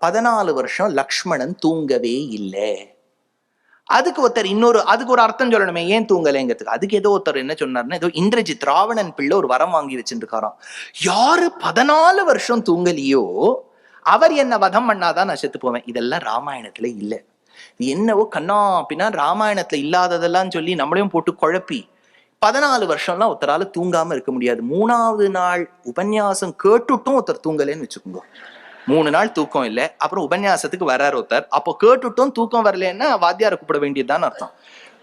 பதினாலு வருஷம் லக்ஷ்மணன் தூங்கவே இல்லை. அதுக்கு ஒருத்தர் இன்னொரு அதுக்கு ஒரு அர்த்தம் சொல்லணுமே ஏன் தூங்கலைங்கிறதுக்கு? அதுக்கு ஏதோ ஒருத்தர் என்ன சொன்னார்னா ஏதோ இந்திரஜித் ராவணன் பிள்ளை ஒரு வரம் வாங்கி வச்சுருக்காராம் யாரு பதினாலு வருஷம் தூங்கலையோ அவர் என்ன வதம் பண்ணாதான் நான் செத்து போவேன். இதெல்லாம் ராமாயணத்துல இல்ல. என்னவோ கண்ணா பின்னா ராமாயணத்துல இல்லாததெல்லாம் சொல்லி நம்மளையும் போட்டு குழப்பி பதினாலு வருஷம்லாம் ஒருத்தரால தூங்காம இருக்க முடியாது. மூணாவது நாள் உபன்யாசம் கேட்டுட்டும் ஒருத்தர் தூங்கலைன்னு வச்சுக்கோங்க. மூணு நாள் தூக்கம் இல்லை. அப்புறம் உபன்யாசத்துக்கு வர்றார் ஒருத்தர். அப்போ கேட்டுட்டும் தூக்கம் வரலன்னா வாத்தியாரை கூப்பிட வேண்டியதுதான் அர்த்தம்.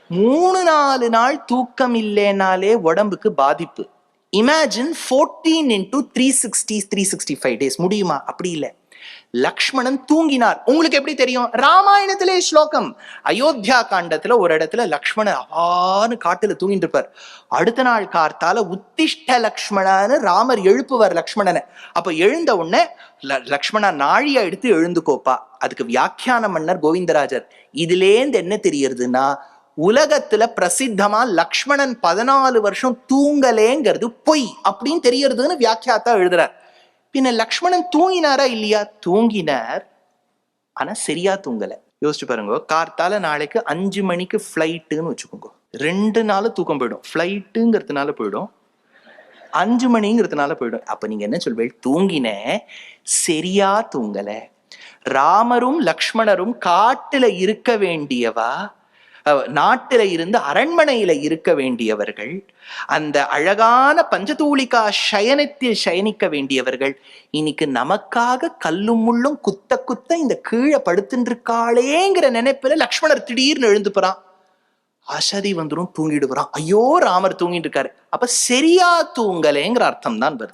மூணு நாலு நாள் தூக்கம் இல்லைனாலே உடம்புக்கு பாதிப்பு. Imagine fourteen into three sixty three sixty five days முடியுமா? அப்படி இல்லை. லக்ஷ்மணன் தூங்கினார். உங்களுக்கு எப்படி தெரியும்? ராமாயணத்திலே ஸ்லோகம். அயோத்தியா காண்டத்துல ஒரு இடத்துல லக்ஷ்மணன் அவான்னு காட்டுல தூங்கிட்டு இருப்பார். அடுத்த நாள் கார்த்தால உத்திஷ்ட லக்ஷ்மணன்னு ராமர் எழுப்புவார் லக்ஷ்மணனை. அப்ப எழுந்த உடனே ல- லக்ஷ்மணா நாழியா எடுத்து எழுந்துக்கோப்பா. அதுக்கு வியாக்கியான மன்னர் கோவிந்தராஜர். இதுலேந்து என்ன தெரியறதுன்னா உலகத்துல பிரசித்தமா லக்ஷ்மணன் பதினாலு வருஷம் தூங்கலேங்கிறது பொய் அப்படின்னு தெரியறதுன்னு வியாக்கியாத்தா எழுதுறார். பின்ன லக்ஷ்மணன் தூங்கினாரா இல்லையா? தூங்கினார். ஆனா சரியா தூங்கல. யோசிச்சு பாருங்க கார்த்தால நாளைக்கு அஞ்சு மணிக்கு ஃப்ளைட்டுன்னு வச்சுக்கோங்க. ரெண்டு நாள் தூக்கம் போயிடும். ஃப்ளைட்டுங்கிறதுனால போயிடும். அஞ்சு மணிங்கிறதுனால போயிடும். அப்ப நீங்க என்ன சொல்வேன் தூங்கின சரியா தூங்கல. ராமரும் லக்ஷ்மணரும் காட்டுல இருக்க வேண்டியவா? நாட்டில இருந்து அரண்மனையில இருக்க வேண்டியவர்கள் அந்த அழகான பஞ்சதூளிகா சயனத்தில் சயனிக்க வேண்டியவர்கள் இன்னைக்கு நமக்காக கல்லும் முள்ளும் குத்த குத்த இந்த கீழே படுத்துருக்காளேங்கிற நினைப்புல லக்ஷ்மணர் திடீர்னு எழுந்து போறான். அசதி வந்துடும் தூங்கிடுவான் ஐயோ ராமர் தூங்கிட்டு இருக்காரு. அப்ப சரியா தூங்கலேங்கிற அர்த்தம் தான் வருது.